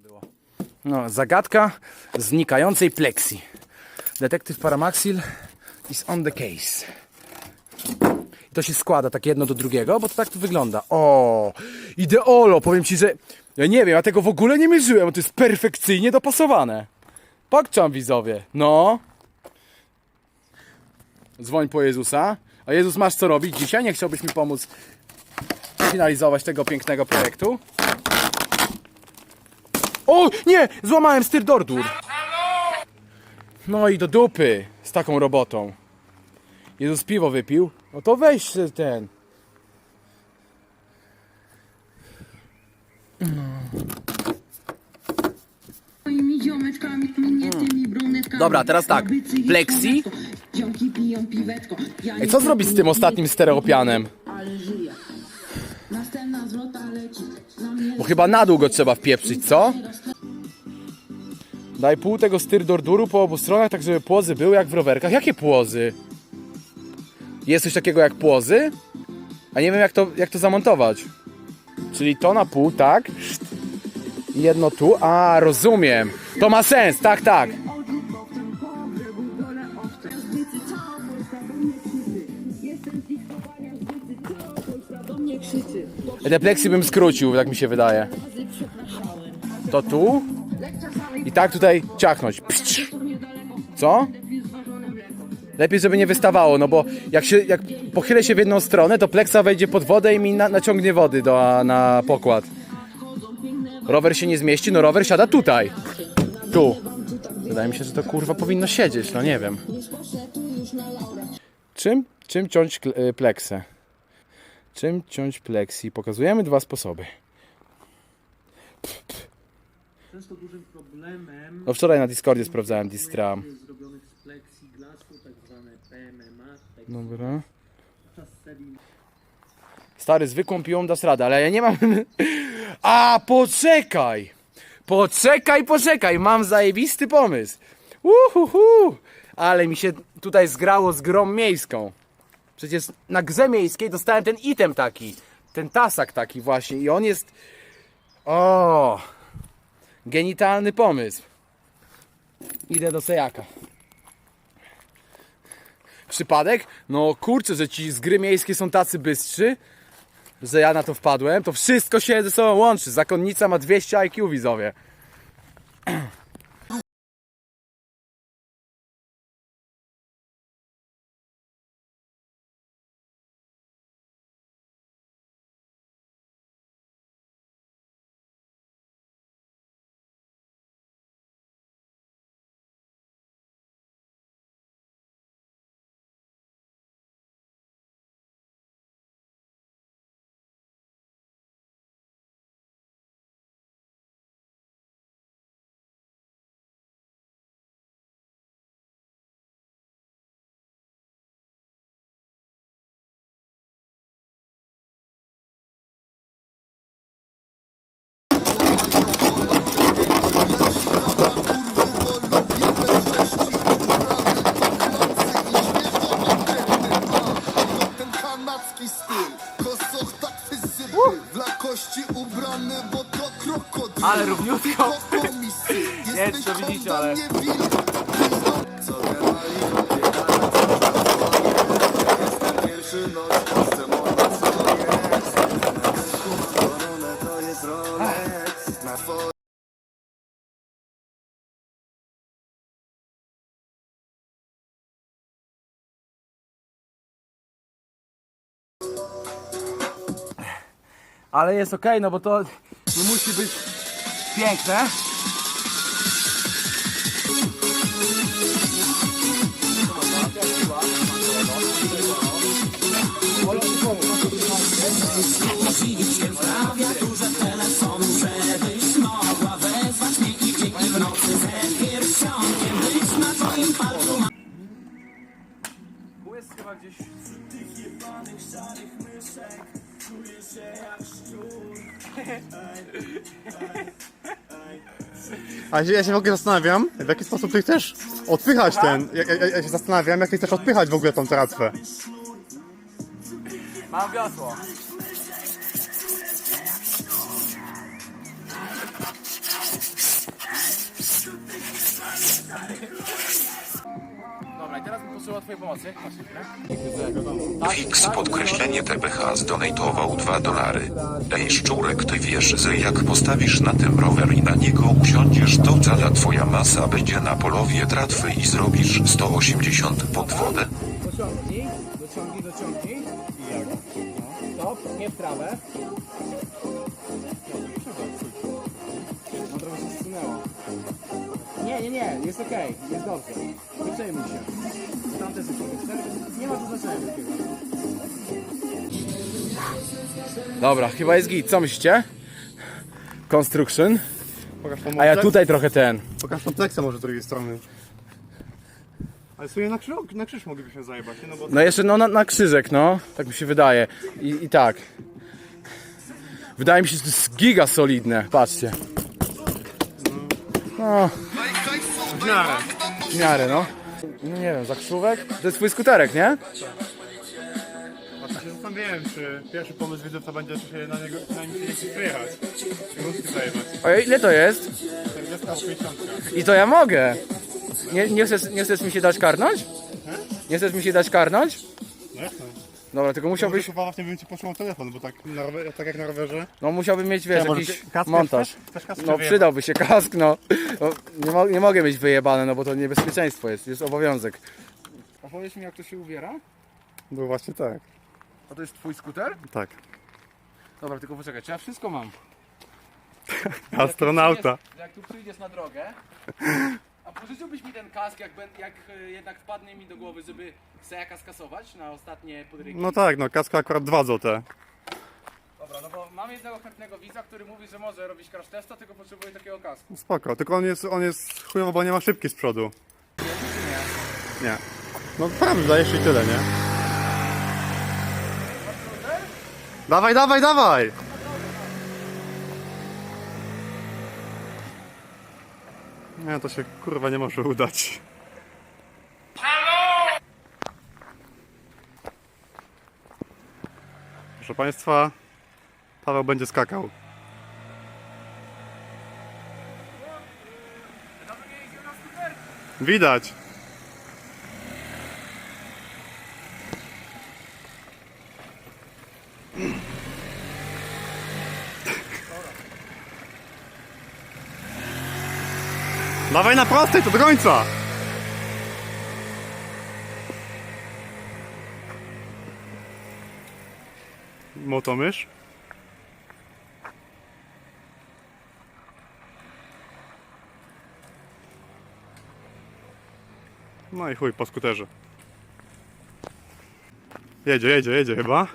było. No, zagadka znikającej plexi. Detektyw Paramaxil is on the case. I to się składa tak jedno do drugiego, bo to tak to wygląda. O, ideolo, powiem ci, że ja nie wiem, ja tego w ogóle nie mierzyłem, bo to jest perfekcyjnie dopasowane. Pokczam widzowie, no. Dzwoń po Jezusa. A Jezus, masz co robić dzisiaj? Nie chciałbyś mi pomóc finalizować tego pięknego projektu? O, nie! Złamałem styr dordur. No i do dupy z taką robotą. Jezus piwo wypił. No to weź se ten. Moimi ziomeczkami, mnie tymi brunetkami. Dobra, teraz tak. Plexi. Ziomki piją piweczko. Ja Ej, co zrobić z tym ostatnim stereopianem? Ale żyję. Następna zwrota leci. Na mnie Bo chyba na dół go trzeba wpieprzyć, co? Daj pół tego styrdorduru po obu stronach, tak żeby płozy były jak w rowerkach. Jakie płozy? Jest coś takiego jak płozy? A nie wiem jak to, jak to zamontować. Czyli to na pół, tak? Jedno tu. A, rozumiem. To ma sens, tak, tak. Te pleksy bym skrócił, tak mi się wydaje. To tu. I tak tutaj ciachnąć. Psz. Co? Lepiej, żeby nie wystawało, no bo jak, się, jak pochylę się w jedną stronę, to pleksa wejdzie pod wodę i mi na, naciągnie wody do, na pokład. Rower się nie zmieści, no rower siada tutaj. Tu. Wydaje mi się, że to kurwa powinno siedzieć, no nie wiem. Czym, czym ciąć y, pleksę? Czym ciąć pleksi? Pokazujemy dwa sposoby. Często dużym problemem No wczoraj na Discordzie sprawdzałem zrobionych z plexiglasu, tak zwane PMMA, tak Dobra. Stary, zwykłą piłą dasz radę, ale ja nie mam... A, poczekaj! Poczekaj, poczekaj, mam zajebisty pomysł. Uhuhu! Ale mi się tutaj zgrało z grą miejską. Przecież na grze miejskiej dostałem ten item taki. Ten tasak taki właśnie i on jest... O! Genitalny pomysł. Idę do Sejaka. Przypadek? No kurczę, że ci z gry miejskie są tacy bystrzy, że ja na to wpadłem. To wszystko się ze sobą łączy. Zakonnica ma 200 IQ, widzowie. Nie wiem, widzicie, ale- Ale jest okej, no bo to nie musi być piękne. A ja się w ogóle zastanawiam, w jaki sposób ty chcesz odpychać ten. Ja, ja, ja się zastanawiam, jak ty chcesz odpychać w ogóle tą tratwę. Mam wiosło twojej pomocy. Fix podkreślenie TBH zdonatował 2 dolary. Ej szczurek ty wiesz, że jak postawisz na tym rower i na niego usiądziesz to cała twoja masa będzie na polowie tratwy i zrobisz 180 pod wodę. Dociągnij, dociągnij, dociągnij. I jak? No, stop, nie w trawę. No trochę się zsunęło. Nie, nie, nie, jest okej, jest dobrze. Nie przejmuj się. Tamte cztery, nie ma tu znaczenia. Dobra, chyba jest git, co myślicie? Construction. Pokaż A ja tutaj trochę ten. Pokaż tą pleksę może z drugiej strony. Ale sobie na krzyż, na krzyż moglibyśmy zajebać, nie? No bo No jeszcze no na, na krzyżek, no. Tak mi się wydaje. I, I tak. Wydaje mi się, że to jest giga solidne. Patrzcie. No, w miarę, no. No nie wiem, zakrzówek? To jest twój skuterek, nie? To się zastanawiałem, czy pierwszy pomysł widzów to będzie, czy się na niego na nim się nie chce przyjechać. I ruski zajebać. Ojej, ile to jest? 40 albo 50. I to ja mogę. Nie, nie, chcesz, nie chcesz mi się dać karnąć? Nie chcesz mi się dać karnąć? No. Dobra, tylko musiałbyś. Chyba właśnie bym ci potrzebował telefon, bo tak, na rower, tak jak na rowerze. no musiałbym mieć, wiesz, jakiś kask montaż. chcesz? Chcesz kask No przydałby się kask, no. no nie, mo nie mogę mieć wyjebane, no bo to niebezpieczeństwo jest, jest obowiązek. A powiedz mi, jak to się ubiera? Był właśnie tak. A to jest twój skuter? Tak. Dobra, tylko poczekaj, czy ja wszystko mam? Astronauta. Jak tu przyjdziesz na drogę, a pożyczyłbyś mi ten kask, jak, ben- jak e, jednak wpadnie mi do głowy, żeby sejaka skasować na ostatnie podrygi? No tak, no kaska akurat 2 złote. Dobra, no bo mam jednego chętnego widza, który mówi, że może robić crash testa, tylko potrzebuje takiego kasku. Spoko, tylko on jest, on jest chujowo, bo nie ma szybki z przodu. Nie. No prawda, jeszcze i tyle, nie? Dawaj, dawaj, dawaj! Nie, to się kurwa nie może udać. Proszę Państwa, Paweł będzie skakał. Widać. Dawaj na prostej, to do końca. Motomysz. No i chuj, po skuterze. Jedzie, jedzie, jedzie chyba.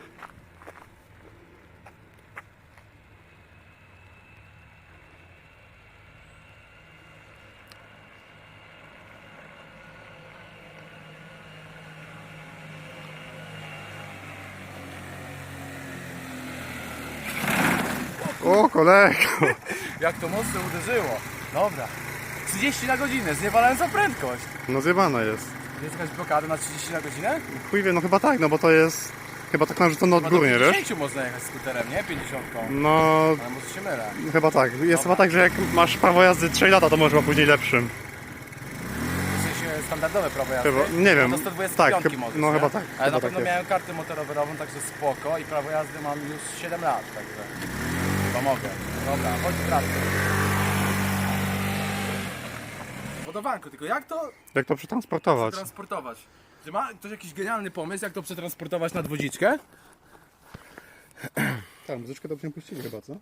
O, kolego. Jak to mocno uderzyło. Dobra. 30 na godzinę, zniewalałem za prędkość. No zjebana jest. Jest jakaś blokada na 30 na godzinę? Chuj wie, no chyba tak, no bo to jest chyba tak narzucone Chyba do odgórnie, wiesz? 50 można jechać skuterem, nie? 50. No, Ale może się mylę. chyba tak. Jest chyba tak, że jak masz prawo jazdy 3 lata, to może później lepszym. W sensie standardowe prawo jazdy. Chyba- nie wiem. No to 125 Tak, chyba- możesz, no nie? chyba tak, Ale chyba na tak pewno jest. miałem kartę motorowerową, także spoko i prawo jazdy mam już 7 lat, także chyba mogę. Dobra, chodź w traktor. Podawanko, tylko jak to Jak to przetransportować? transportować? Czy ma ktoś jakiś genialny pomysł, jak to przetransportować na dwodziczkę? Tak, muzyczkę dobrze puścili chyba, co?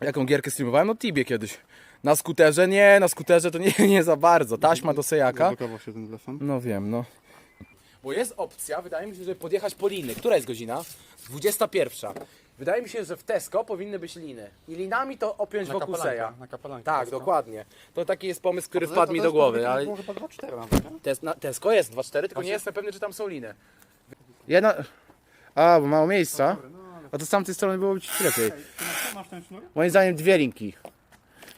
Jaką gierkę streamowałem? No Tibie kiedyś. Na skuterze? Nie, na skuterze to nie, nie za bardzo. Taśma do sejaka. Zablokował się ten telefon. No wiem, no. Bo jest opcja, wydaje mi się, żeby podjechać po liny. Która jest godzina? 21. Wydaje mi się, że w Tesco powinny być liny. I linami to opiąć Na wokół seja. na kapelankę Tak, Tesco. dokładnie. To taki jest pomysł, który To- wpadł to mi jest do głowy, to ale było chyba 2-4 nawet, nie? Tes, na, Tesco jest 2.4, tylko nie jestem pewny, czy tam są liny. Jedna... A, bo mało miejsca. A to z tamtej strony byłoby ci lepiej. Masz ten sznur? Moim zdaniem dwie linki.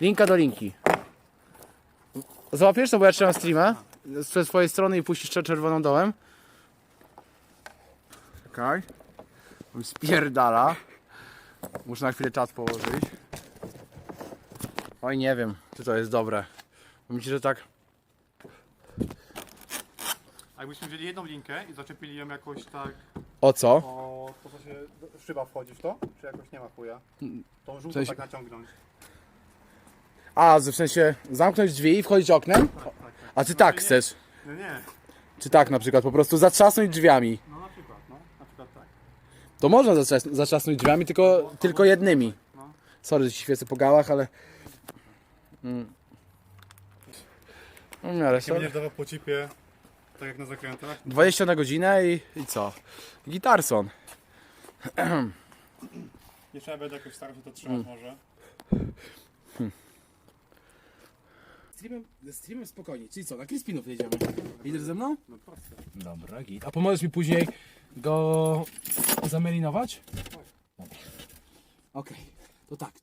Linka do linki. Złapiesz to, bo ja trzymam streama ze swojej strony i puścisz czer- czerwoną dołem. Czekaj. On Spierdala. Muszę na chwilę czat położyć. Oj, nie wiem, czy to jest dobre. Myślę, że tak. Jakbyśmy wzięli jedną linkę i zaczepili ją jakoś tak O co? o to, co się do- szyba wchodzi w to, czy jakoś nie ma chuja? Tą żółtą sensie- tak naciągnąć. A, w sensie zamknąć drzwi i wchodzić oknem? A ty tak chcesz? No nie, Czy tak na przykład, po prostu zatrzasnąć drzwiami? no na przykład, no, na przykład tak. To można zatrzas- zatrzasnąć drzwiami, tylko, tylko jednymi. No. Sorry, że ci świecę po gałach, ale... Mm. No, w miarę Nie sorry. będziesz dawał po cipie, tak jak na zakrętach. 20 na godzinę i, i co? Gitarson. Jeszcze ja będę jakoś starał się to trzymać może. Streamem, streamem spokojnie, czyli co, na Crispinów jedziemy? Idziesz ze mną? No. Dobra, git. A pomożesz mi później go zamelinować? Dobra. Okej, to tak.